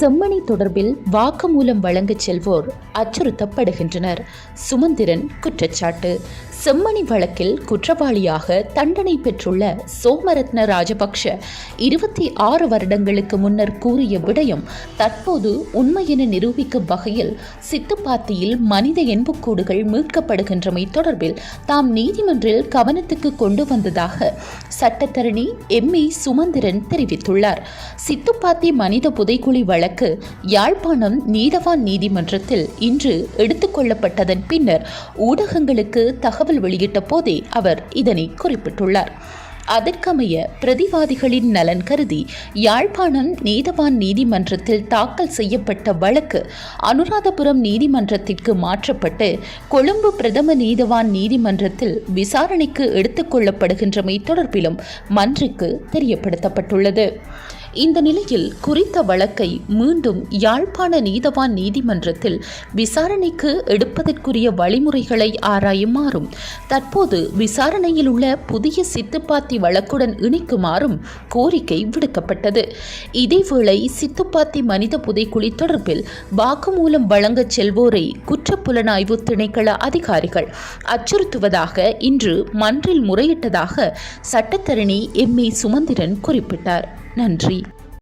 செம்மணி தொடர்பில் வாக்குமூலம் வழங்கச் செல்வோர் அச்சுறுத்தப்படுகின்றனர். சுமந்திரன் குற்றச்சாட்டு. செம்மணி வழக்கில் குற்றவாளியாக தண்டனை பெற்றுள்ள சோமரத்ன ராஜபக்ஷ இருபத்தி ஆறு வருடங்களுக்கு முன்னர் கூறிய விடயம் தற்போது உண்மையென நிரூபிக்கும் வகையில் சித்துப்பாத்தியில் மனித எண்புக்கூடுகள் மீட்கப்படுகின்றமை தொடர்பில் தாம் நீதிமன்றில் கவனத்துக்கு கொண்டு வந்ததாக சட்டத்தரணி எம் ஏ சுமந்திரன் தெரிவித்துள்ளார். சித்துப்பாத்தி மனித புதைக்குழி வழக்கு யாழ்ப்பாணம் நீதவான் நீதிமன்றத்தில் இன்று எடுத்துக்கொள்ளப்பட்டதன் பின்னர் ஊடகங்களுக்கு தகவல் வெளியிட்ட போதே அவர் இதனை குறிப்பிட்டுள்ளார். அதற்கமைய பிரதிவாதிகளின் நலன் கருதி யாழ்ப்பாணம் நீதவான் நீதிமன்றத்தில் தாக்கல் செய்யப்பட்ட வழக்கு அனுராதபுரம் நீதிமன்றத்திற்கு மாற்றப்பட்டு கொழும்பு பிரதம நீதவான் நீதிமன்றத்தில் விசாரணைக்கு எடுத்துக்கொள்ளப்படுகின்றமை தொடர்பிலும் மன்றுக்கு தெரியப்படுத்தப்பட்டுள்ளது. இந்த நிலையில் குறித்த வழக்கை மீண்டும் யாழ்ப்பாண நீதவான் நீதிமன்றத்தில் விசாரணைக்கு எடுப்பதற்குரிய வழிமுறைகளை ஆராயுமாறும் தற்போது விசாரணையில் உள்ள புதிய சித்துப்பாத்தி வழக்குடன் இணைக்குமாறும் கோரிக்கை விடுக்கப்பட்டது. இதேவேளை சித்துப்பாத்தி மனித புதைக்குழி தொடர்பில் வாக்குமூலம் வழங்கச் செல்வோரை குற்றப்புலனாய்வு திணைக்கள அதிகாரிகள் அச்சுறுத்துவதாக இன்று மன்றில் முறையிட்டதாக சட்டத்தரணி எம் ஏ சுமந்திரன் குறிப்பிட்டார். நன்றி.